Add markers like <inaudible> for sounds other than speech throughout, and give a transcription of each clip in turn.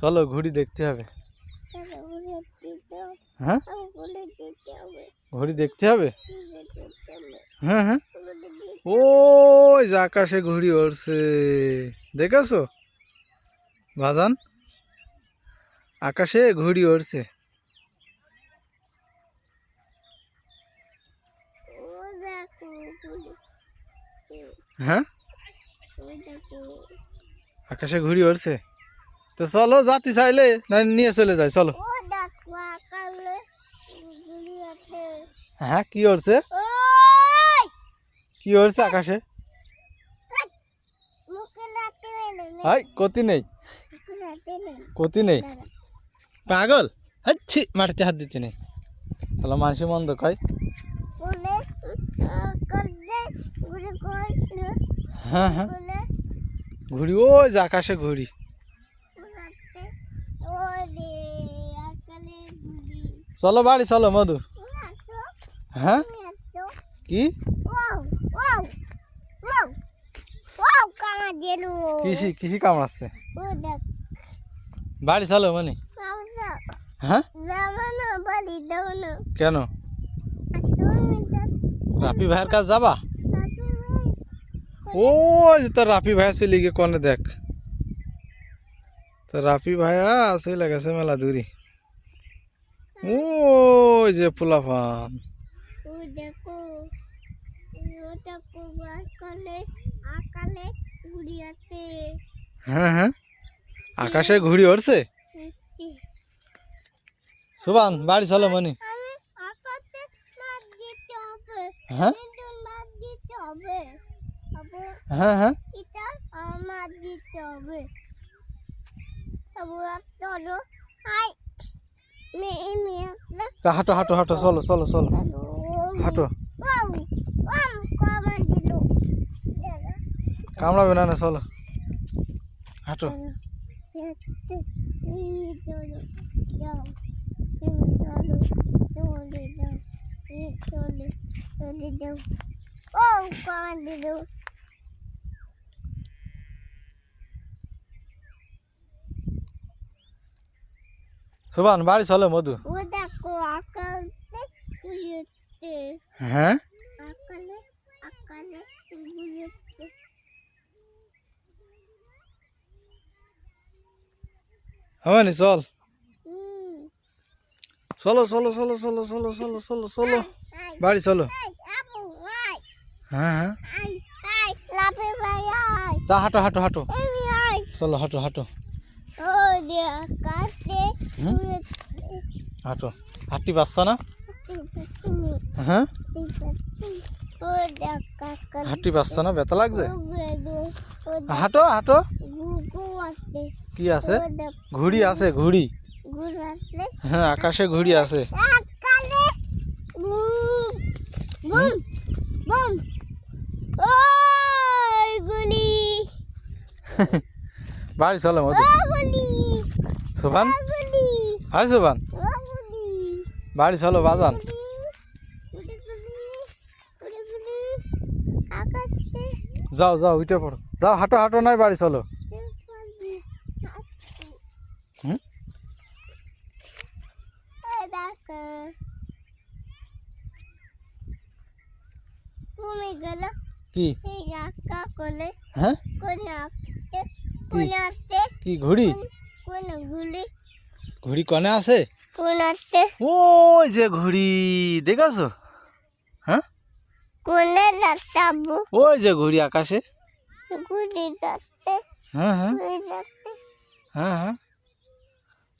চলো ঘুড়ি দেখতে হবে। হ্যাঁ? দেখতে হবে। হ্যাঁ হ্যাঁ। ওই যে আকাশে ঘুড়ি উড়ছে দেখেছ? বাজান? আকাশে ঘুড়ি ওড়ছে। হ্যাঁ? আকাশে ঘুড়ি ওড়ছে? তো চলো যাতে চাইলে না নিয়ে চলে যায় চলো। হ্যাঁ কি ওই! কি উড়ছে আকাশে? হাই কতি নেই। কতি নেই। পাগল? হাচ্ছি মাটিতে হাত দিতে নেই। চলো মানুষ মন্দ কয় হ্যাঁ হ্যাঁ। ঘুড়ি ওই যে আকাশে ঘুড়ি চলো বাড়ি, চলো, মধু। হ্যাঁ? কি? কিসি কিসি কামড়াচ্ছে। বাড়ি চলো মানে হ্যাঁ? কেন? রাপি ভাইয়ের কাজ যাবা? ও যে তোর রাপি ভাইয়া সিলিগে কনে দেখ। তো রাপি ভাইয়া সে লেগেছে মেলা দূরি। ও যে পোলাপান হ্যাঁ, হ্যাঁ হ্যাঁ। আকাশে ঘুড়ি উঠছে সুবান বাড়ি চলো মনি। হ্যাঁ? হ্যাঁ? হ্যাঁ হ্যাঁ। Tak hatu hatu hatu solo solo solo. Hatu. Kamla benar solo. Hatu. Subhan, bari solo modu. হ্যাঁ? উড়েছে হমানি চল। চলো চলো চলো চলো চলো চলো চলো চলো। বাড়ি চলো। হ্যাঁ হ্যাঁ। আই আই আই। তা হাঁটো হাঁটো হাঁটো। আই। চলো হাঁটো হাঁটো। হাঁটো। হাঁটতে পারছ না? হ্যাঁ? হাঁটতে পারছ না? ব্যথা লাগছে? হাঁটো হাঁটো। কি আছে? ঘুড়ি আছে ঘুড়ি। হ্যাঁ আকাশে ঘুড়ি আছে। বাড়ি চলে মতো সোভান হয় সোভান বাড়ি চলো বাজান। যাও যাও উঠে পড়ো। যাও হাঁটো হাঁটো নয় বাড়ি চলো। কি? হ্যাঁ? কি? ঘুড়ি? ঘুড়ি কনে আছে? কোন আসছে ওই যে ঘুড়ি দেখাছো? হ্যাঁ? কোনে রাস্তাবু ওই যে ঘুড়ি আকাশে। গুলি যাচ্ছে হ্যাঁ হ্যাঁ। হ্যাঁ হ্যাঁ।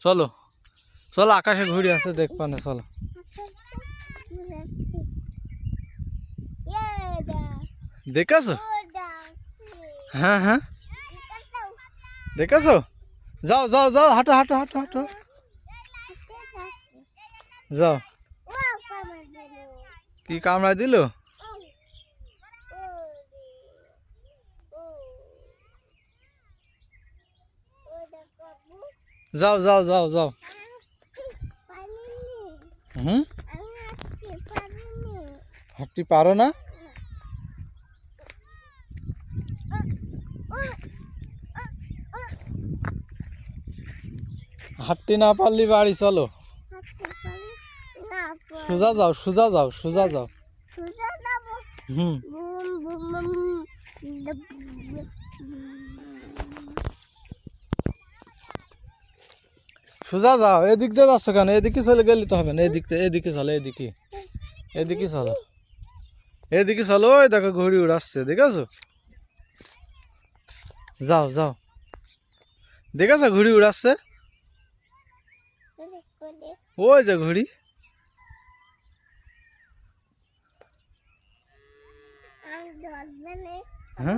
চলো চলো আকাশে ঘুড়ি আছে দেখবা না চলো। দেখাছো? হ্যাঁ হ্যাঁ। দেখাছো? যাও যাও যাও হাঁটো হাঁটো হাঁটো হাঁটো। যাও। কি কামড়া দিল যাও যাও যাও যাও। হুম? হাঁটতে পারো না? হাঁটতে না পারলি বাড়ি, চলো। সোজা যাও সোজা যাও সোজা যাও। সোজা যাব। হুম। যাও এদিক দিয়ে যাচ্ছ কেন? এদিকে চলে গেলে তো হবে না। এদিক এদিকে চলো এদিকে। এদিকে চলো। এদিকে চলো ওই দেখো ঘুড়ি উড়াচ্ছে দেখেছ? যাও যাও। দেখেছ ঘুড়ি উড়াচ্ছে? ওই যে ঘুড়ি আমি দশজনে হ্যাঁ?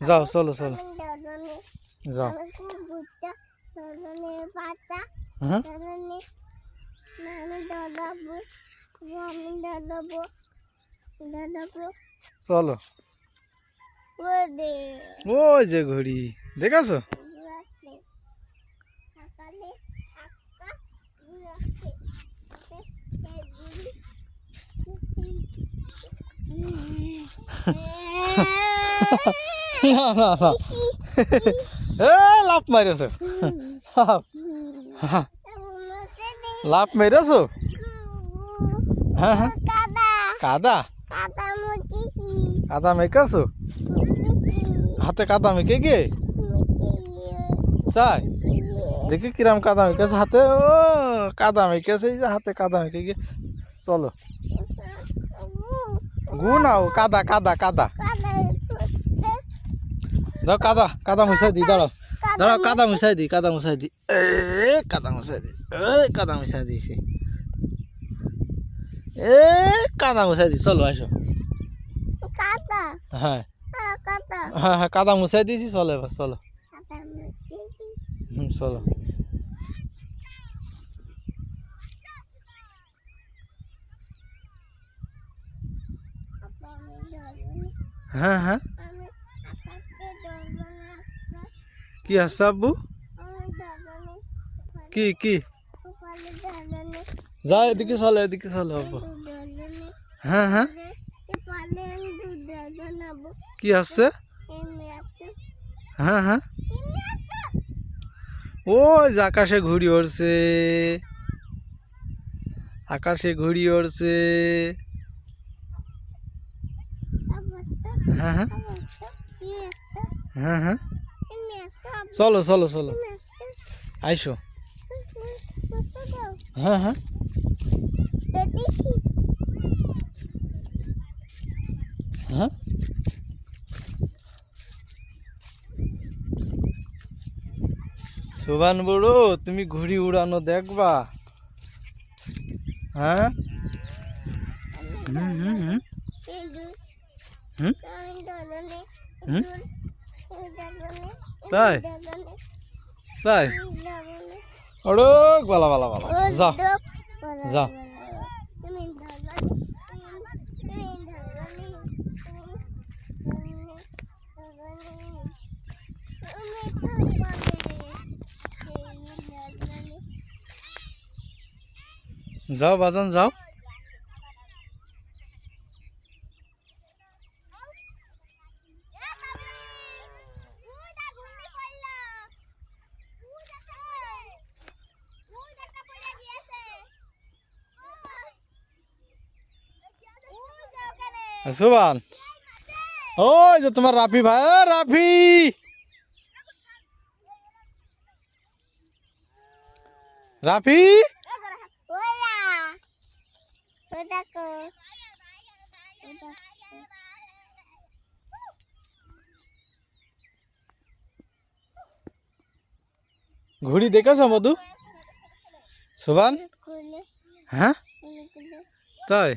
যাও চলো চলো। যাও। হ্যাঁ? চলো। ওই যে ঘুড়ি। দেখেছ? না না না এ লাভ মারিয়াছো লাভ মেরেছো হ্যাঁ। কাদা? কাদা মেকাছো? হাতে কাদা মেকে গে? তাই? দেখি কিরাম কাদা মেকেছে হাতে। ও, কাদা মেকেছে, এই যে হাতে কাদা মেকে গে। চলো। গু নাও কাদা কাদা কাদা। দাও কাদা কাদা মুছাই দি দাঁড়াও দাঁড়াও কাদা মুছাই দি কাদা মুছাই দি। এ কাদা মুছাই দি এ কাদা মুছাই দিছি। এ কাদা মুছাই দি চলো আসো কাদা। হ্যাঁ। কাদা। হ্যাঁ হ্যাঁ কাদা মুছাই দিয়েছি চলো এবার চলো। হুম চলো। হ্যাঁ হ্যাঁ। কি আছে আব্বু? কি কি? যা, এদিকে চলো এদিকে চলো আব্বু। হ্যাঁ হ্যাঁ। কি আছে? হ্যাঁ হ্যাঁ। ওই যে আকাশে ঘুড়ি উড়ছে আকাশে ঘুড়ি উড়ছে হ্যাঁ হ্যাঁ। হ্যাঁ হ্যাঁ। চলো চলো চলো। আইসো। হ্যাঁ হ্যাঁ। হ্যাঁ। সুবান বড়ো, তুমি ঘুড়ি উড়ানো দেখবা? হ্যাঁ? হুম হুম হুম। হুম হুম? তাই? তাই ওড়ো বালা বালা বালা। তুমি দৌড়ানে যাও বাজান যাও সুবান ওই যে তোমার রাফি ভাই রাফি! রাফি! ঘুড়ি দেখেছ মধু? সুবান? হ্যাঁ? তাই?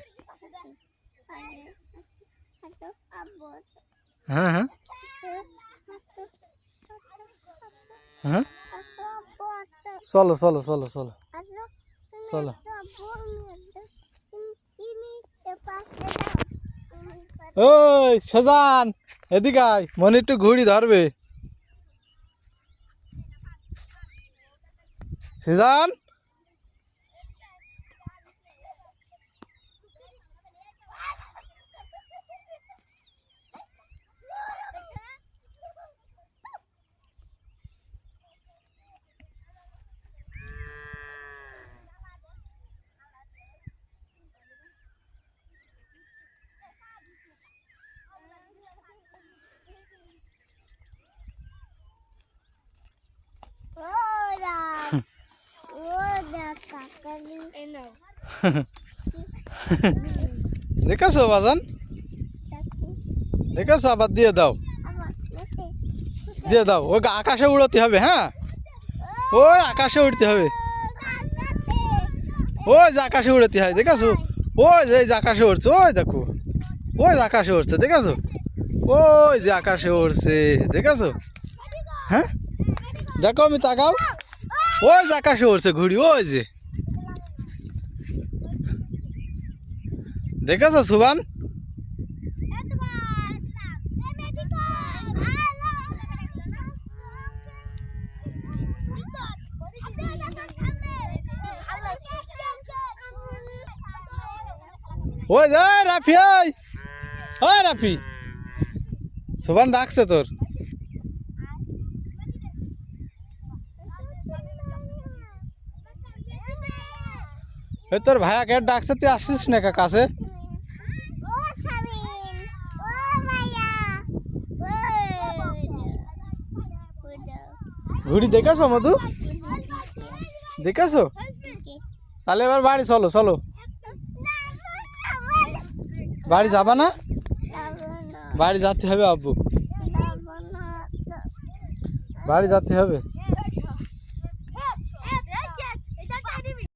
হ্যাঁ হ্যাঁ। হ্যাঁ। চলো চলো চলো চলো। চলো। ওই, সেজান, এদিকে আয়। মনে একটু ঘুড়ি ধরবে। সেজান এই নাও <laughs> দেখেছ বাজান? দেখেছ? আবার দিয়ে দাও। দিয়ে দাও। ওই আকাশে উড়তে হবে হ্যাঁ? ওই, আকাশে উড়তে হবে। ওই যে আকাশে উড়তে হয়, দেখেছ? ওই যে আকাশে উড়ছে, ওই দেখো। ওই যে আকাশে উড়ছে, দেখেছ? ওই যে আকাশে উড়ছে, দেখেছ? হ্যাঁ? দেখো, আমি তাকাও। ওই যে আকাশে উড়ছে, ঘুড়ি, ওই যে। দেখেছ সুবান? ওই যে রাফি, ওই। ওই রাফি। সুবান ডাকছে তোর। তোর ভাইয়াকে ডাকছে, তুই আসছিস না কাছে ও সাবিন ও মাইয়া ও ঘুড়ি দেখাছো, মধু? দেখাছো? তাহলে এবার বাড়ি চলো চলো। বাড়ি যাবা না? বাড়ি যাতে হবে আব্বু। বাড়ি যাতে হবে।